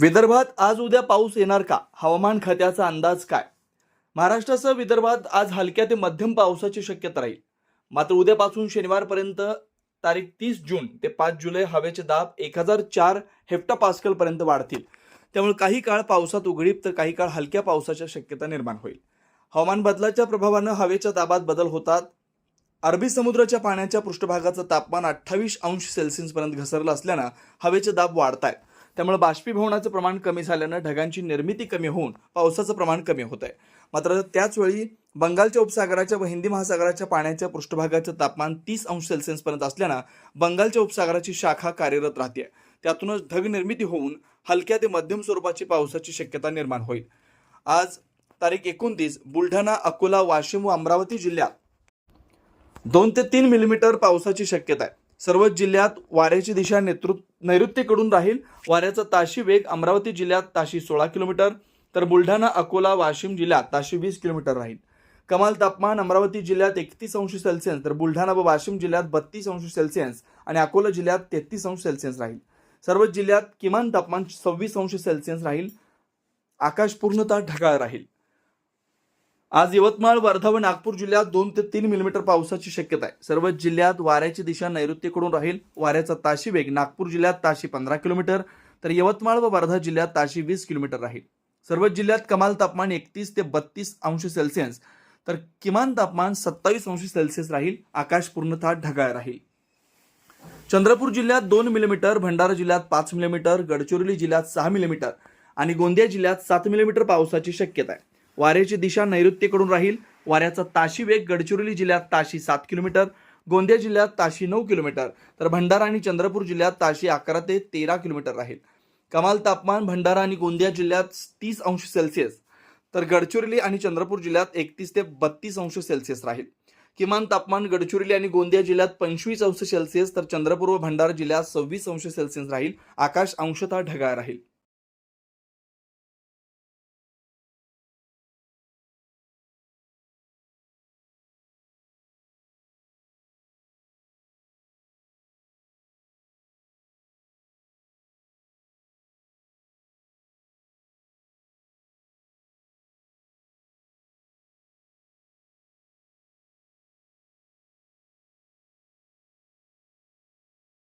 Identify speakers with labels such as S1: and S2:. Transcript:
S1: विदर्भात आज उद्या पाऊस येणार का? हवामान खात्याचा अंदाज काय? महाराष्ट्रासह विदर्भात आज हलक्या ते मध्यम पावसाची शक्यता राहील. मात्र उद्यापासून शनिवारपर्यंत तारीख तीस जून ते पाच जुलै हवेचे दाब एक हजार चार हेक्टा पास्कल पर्यंत वाढतील. त्यामुळे काही काळ पावसात उघडीप तर काही काळ हलक्या पावसाच्या शक्यता निर्माण होईल. हवामान बदलाच्या प्रभावानं हवेच्या दाबात बदल होतात. अरबी समुद्राच्या पाण्याच्या पृष्ठभागाचं तापमान अठ्ठावीस अंश सेल्सिअसपर्यंत घसरलं असल्यानं हवेचे दाब वाढत आहेत त्यामुळे बाष्पीभवनाचं प्रमाण कमी झाल्यानं ढगांची निर्मिती कमी होऊन पावसाचं प्रमाण कमी होत आहे मात्र त्याचवेळी बंगालच्या उपसागराच्या व हिंदी महासागराच्या पाण्याच्या पृष्ठभागाचं तापमान तीस अंश सेल्सिअसपर्यंत असल्यानं बंगालच्या उपसागराची शाखा कार्यरत राहते. त्यातूनच ढग निर्मिती होऊन हलक्या ते मध्यम स्वरूपाची पावसाची शक्यता निर्माण होईल. आज तारीख एकोणतीस बुलढाणा अकोला वाशिम व अमरावती जिल्ह्यात दोन ते तीन मिलीमीटर पावसाची शक्यता आहे. सर्वच जिल्ह्यात वाऱ्याची दिशा नेतृत्व नैऋत्येकडून राहील. वाऱ्याचा ताशी वेग अमरावती जिल्ह्यात ताशी सोळा किलोमीटर तर बुलढाणा अकोला वाशिम जिल्ह्यात ताशी वीस किलोमीटर राहील. कमाल तापमान अमरावती जिल्ह्यात एकतीस अंश सेल्सिअस तर बुलढाणा व वाशिम जिल्ह्यात बत्तीस अंश सेल्सिअस आणि अकोला जिल्ह्यात तेहतीस अंश सेल्सिअस राहील. सर्वच जिल्ह्यात किमान तापमान सव्वीस अंश सेल्सिअस राहील. आकाश पूर्णतः ढगाळ राहील. आज यवतमाळ वर्धा व नागपूर जिल्ह्यात दोन ते तीन मिलीमीटर पावसाची शक्यता आहे. सर्वच जिल्ह्यात वाऱ्याची दिशा नैऋत्येकडून राहील. वाऱ्याचा ताशी वेग नागपूर जिल्ह्यात ताशी पंधरा किलोमीटर तर यवतमाळ व वर्धा जिल्ह्यात ताशी वीस किलोमीटर राहील. सर्वच जिल्ह्यात कमाल तापमान एकतीस ते बत्तीस अंश सेल्सिअस तर किमान तापमान सत्तावीस अंश सेल्सिअस राहील. आकाश पूर्णतः ढगाळ राहील. चंद्रपूर जिल्ह्यात दोन मिलीमीटर भंडारा जिल्ह्यात पाच मिलीमीटर गडचिरोली जिल्ह्यात सहा मिलीमीटर आणि गोंदिया जिल्ह्यात सात मिलीमीटर पावसाची शक्यता आहे. वाऱ्याची दिशा नैऋत्येकडून राहील. वाऱ्याचा ताशी वेग गडचिरोली जिल्ह्यात ताशी सात किलोमीटर गोंदिया जिल्ह्यात ताशी नऊ किलोमीटर तर भंडारा आणि चंद्रपूर जिल्ह्यात ताशी अकरा ते तेरा किलोमीटर राहील. कमाल तापमान भंडारा आणि गोंदिया जिल्ह्यात तीस अंश सेल्सिअस तर गडचिरोली आणि चंद्रपूर जिल्ह्यात एकतीस ते बत्तीस अंश सेल्सिअस राहील. किमान तापमान गडचिरोली आणि गोंदिया जिल्ह्यात पंचवीस अंश सेल्सिअस तर चंद्रपूर व भंडारा जिल्ह्यात सव्वीस अंश सेल्सिअस राहील. आकाश अंशतः ढगाळ राहील.